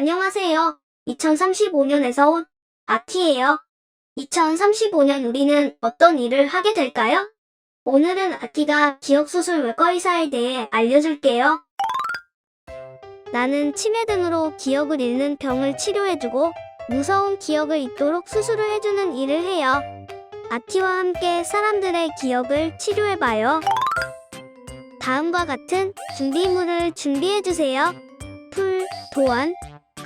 안녕하세요. 2035년에서 온 아티예요. 2035년 우리는 어떤 일을 하게 될까요? 오늘은 아티가 기억수술 외과 의사에 대해 알려줄게요. 나는 치매 등으로 기억을 잃는 병을 치료해주고 무서운 기억을 잊도록 수술을 해주는 일을 해요. 아티와 함께 사람들의 기억을 치료해봐요. 다음과 같은 준비물을 준비해주세요. 풀, 도안,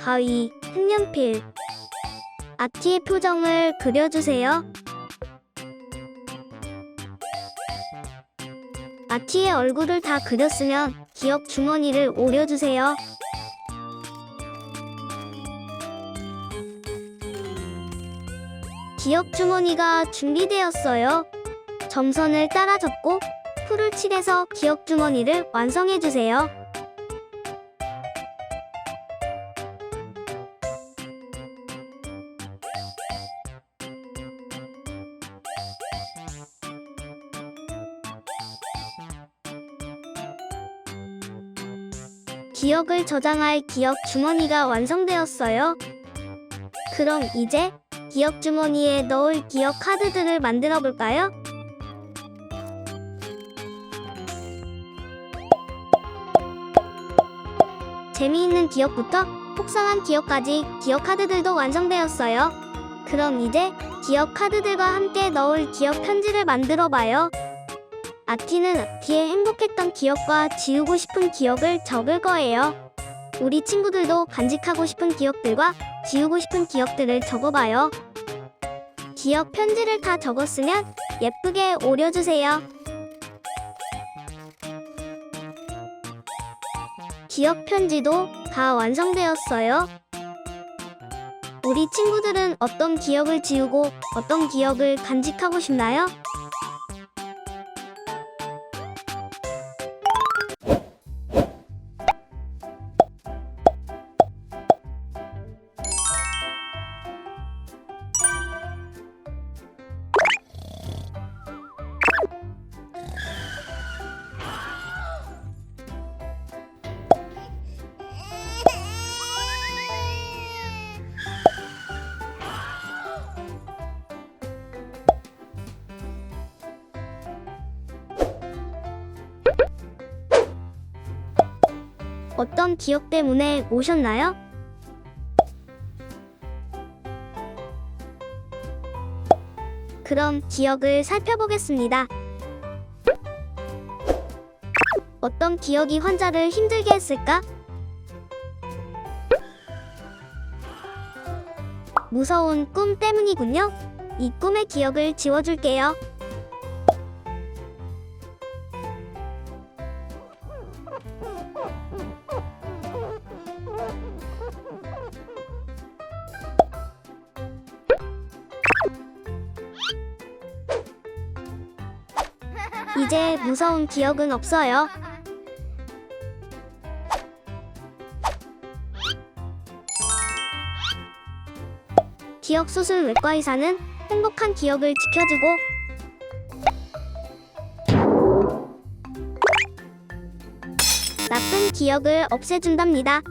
가위, 색연필. 아티의 표정을 그려주세요. 아티의 얼굴을 다 그렸으면 기억 주머니를 오려주세요. 기억 주머니가 준비되었어요. 점선을 따라 적고 풀을 칠해서 기억 주머니를 완성해주세요. 기억을 저장할 기억 주머니가 완성되었어요. 그럼 이제 기억 주머니에 넣을 기억 카드들을 만들어 볼까요? 재미있는 기억부터 속상한 기억까지 기억 카드들도 완성되었어요. 그럼 이제 기억 카드들과 함께 넣을 기억 편지를 만들어 봐요. 아티는 아티의 행복했던 기억과 지우고 싶은 기억을 적을 거예요. 우리 친구들도 간직하고 싶은 기억들과 지우고 싶은 기억들을 적어봐요. 기억 편지를 다 적었으면 예쁘게 오려주세요. 기억 편지도 다 완성되었어요. 우리 친구들은 어떤 기억을 지우고 어떤 기억을 간직하고 싶나요? 어떤 기억 때문에 오셨나요? 그럼 기억을 살펴보겠습니다. 어떤 기억이 환자를 힘들게 했을까? 무서운 꿈 때문이군요. 이 꿈의 기억을 지워줄게요. 이제 무서운 기억은 없어요. 기억 수술 외과 의사는 행복한 기억을 지켜주고 나쁜 기억을 없애준답니다.